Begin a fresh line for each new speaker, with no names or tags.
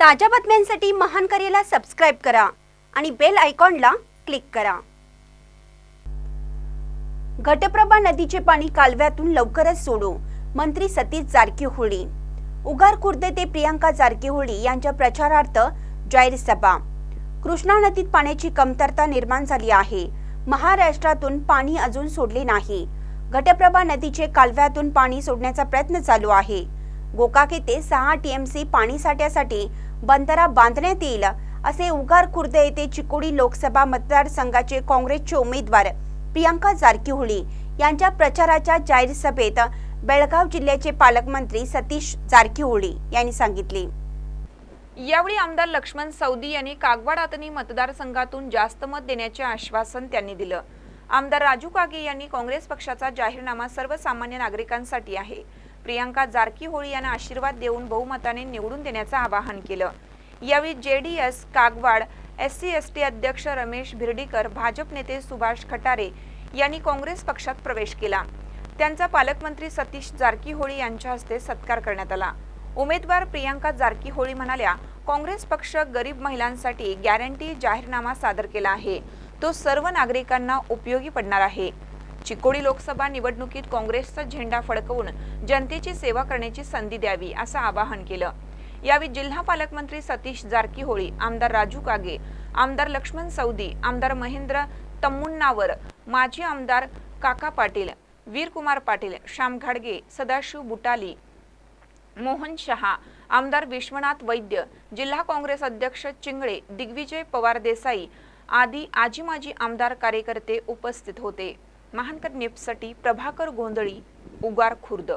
ताज्या बातम्यांसाठी महान करेला सबस्क्राईब करा आणि बेल आयकॉनला क्लिक करा. घटप्रभा नदीचे पाणी कालव्यातून लवकरच सोडू मंत्री सतीश जारकीहोळी. उगार खुर्द ते प्रियांका जारकीहोळी यांच्या प्रचारार्थ जाहीर सभा. कृष्णा नदीत पाण्याची कमतरता निर्माण झाली आहे. महाराष्ट्रातून पाणी अजून सोडले नाही. घटप्रभा नदीचे कालव्यातून पाणी सोडण्याचा प्रयत्न चालू आहे. गोकाक येथे सहा टीएमसी पाणी साठ्यासाठी बंधारा बांधण्यात येईल असे उगार खुर्द येथे चिकोडी लोकसभा मतदारसंघाचे काँग्रेसचे उमेदवार प्रियांका जारकीहोळी यांच्या प्रचाराच्या जाहीर सभेत बेळगाव जिल्ह्याचे पालकमंत्री सतीश जारकीहोळी यांनी सांगितले.
यावेळी आमदार लक्ष्मण सौदी यांनी कागवाड आतनी मतदारसंघातून जास्त मत देण्याचे आश्वासन त्यांनी दिलं. आमदार राजू कागे यांनी काँग्रेस पक्षाचा जाहीरनामा सर्वसामान्य नागरिकांसाठी आहे. प्रियांका जारकीहोळी यांना आशीर्वाद देऊन बहुमताने निवडून देण्याचं आवाहन केलं. यावेळी S Kagwad S C S T अध्यक्ष रमेश भिर्डीकर भाजप नेते सुभाष खटारे यांनी काँग्रेस पक्षात प्रवेश केला. त्यांचा पालकमंत्री सतीश जारकीहोळी यांच्या हस्ते सत्कार करण्यात आला. उमेदवार प्रियांका जारकीहोळी म्हणाल्या काँग्रेस पक्ष गरीब महिलांसाठी गॅरंटी जाहीरनामा सादर केला आहे. तो सर्व नागरिकांना उपयोगी पडणार आहे. चिकोडी लोकसभा निवडणुकीत काँग्रेसचा झेंडा फडकवून जनतेची सेवा करण्याची संधी द्यावी असं आवाहन केलं. यावेळी जिल्हा पालकमंत्री सतीश जारकीहोळी आमदार राजू कागे आमदार लक्ष्मण सौदी आमदार महेंद्र तम्मुन्नावर माजी आमदार काका पाटील वीरकुमार पाटील श्याम घाडगे सदाशिव बुटाली मोहन शहा आमदार विश्वनाथ वैद्य जिल्हा काँग्रेस अध्यक्ष चिंगळे दिग्विजय पवार देसाई आदी आजी माजी आमदार कार्यकर्ते उपस्थित होते. महानकर नेपसाठी प्रभाकर गोंधळी उगार खुर्द